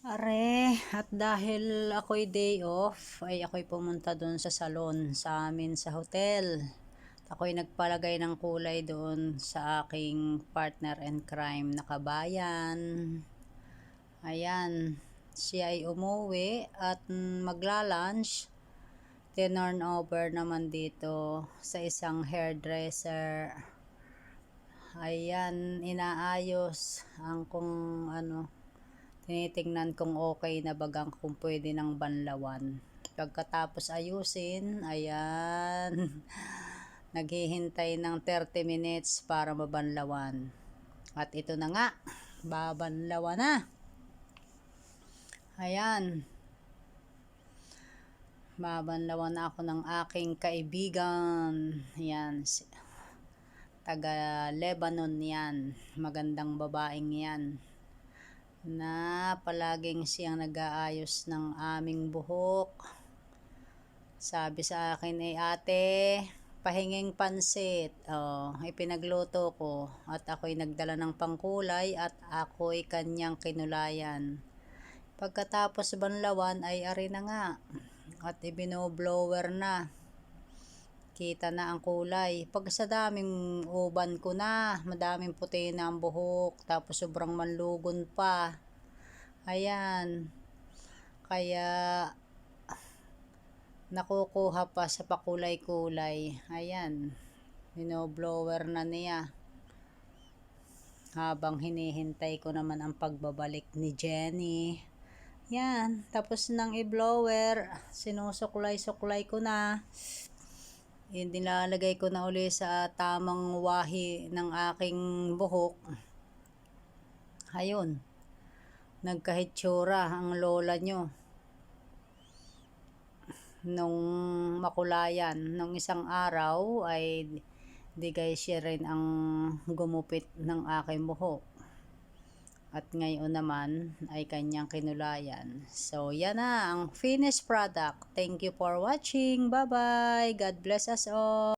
Are, at dahil ako'y day off, ay ako'y pumunta doon sa salon sa amin sa hotel. Ako'y nagpalagay ng kulay doon sa aking partner in crime na kabayan. Ayan, siya ay umuwi at magla-lunch. Tinurn over naman dito sa isang hairdresser. Ayan, inaayos ang kung ano, tinitingnan kung okay na bagang kung pwede ng banlawan. Pagkatapos ayusin, ayan, naghihintay ng 30 minutes para mabanlawan. At ito na nga, babanlawan na. Ayan, babanlawan na ako ng aking kaibigan. Ayan, taga Lebanon yan. Magandang babaeng yan na palaging siyang nag-aayos ng aming buhok. Sabi sa akin ay ate, pahinging pansit. Oh, ipinagluto ko at ako'y nagdala ng pangkulay at ako'y kanyang kinulayan. Pagkatapos banlawan ay ari na nga at ibinoblower na. Kita na ang kulay. Pag sa daming uban ko na, madaming puti na ang buhok, tapos sobrang manlugon pa. Ayan. Kaya nakukuha pa sa pakulay-kulay. Ayan. Binoblower na niya. Habang hinihintay ko naman ang pagbabalik ni Jenny. Yan. Tapos nang i-blower, sinusuklay-suklay ko na. Nilalagay ko na uli sa tamang wahi ng aking buhok. Ayun. Nagkahitsura ang lola nyo. Nung makulayan, nung isang araw ay digay siya rin ang gumupit ng aking buhok. At ngayon naman ay kanyang kinulayan. So, yan na ang finished product. Thank you for watching. Bye-bye. God bless us all.